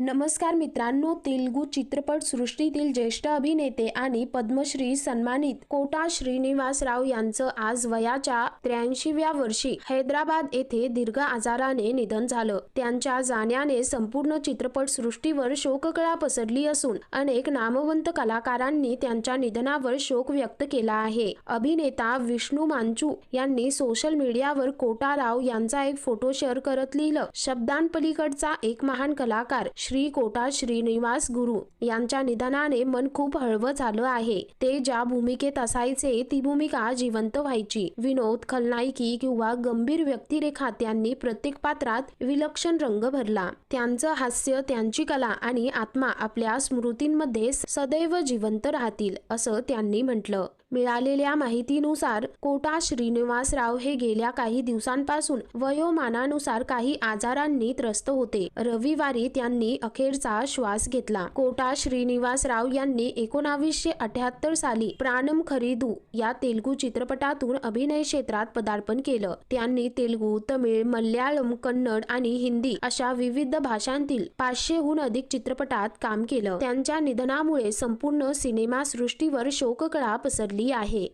नमस्कार मित्रांनो तेलगू चित्रपट सृष्टीतील ज्येष्ठ अभिनेते आणि पद्मश्री सन्मानित कोटा श्रीनिवासराव यांचं आज वयाच्या त्र्याऐंशीव्या वर्षी हैदराबाद येथे दीर्घ आजाराने निधन झालं. त्यांच्या जाण्याने संपूर्ण चित्रपट सृष्टीवर शोककळा पसरली असून अनेक नामवंत कलाकारांनी त्यांच्या निधनावर शोक व्यक्त केला आहे. अभिनेता विष्णू मांचू यांनी सोशल मीडियावर कोटाराव यांचा एक फोटो शेअर करत लिहिलं शब्दांपलीकडचा एक महान कलाकार श्री कोटा श्रीनिवास गुरु यांच्या निधनाने मन खूप हळवं झालं आहे. ते ज्या भूमिकेत असायचे ती भूमिका जिवंत व्हायची. विनोद खलनायकी किंवा गंभीर व्यक्तिरेखा त्यांनी प्रत्येक पात्रात विलक्षण रंग भरला. त्यांचं हास्य त्यांची कला आणि आत्मा आपल्या स्मृतींमध्ये सदैव जिवंत राहतील असं त्यांनी म्हटलं. मिळालेल्या माहितीनुसार कोटा श्रीनिवासराव हे गेल्या काही दिवसांपासून वयोमानानुसार काही आजारांनी त्रस्त होते. रविवारी त्यांनी अखेरचा श्वास घेतला. कोटा श्रीनिवासराव यांनी एकोणावीसशे अठ्याहत्तर साली प्राणम खरीदू या तेलुगू चित्रपटातून अभिनय क्षेत्रात पदार्पण केलं. त्यांनी तेलुगू तमिळ मल्याळम कन्नड आणि हिंदी अशा विविध भाषांतील पाचशेहून अधिक चित्रपटात काम केलं. त्यांच्या निधनामुळे संपूर्ण सिनेमा सृष्टीवर शोककळा पसरली आहे.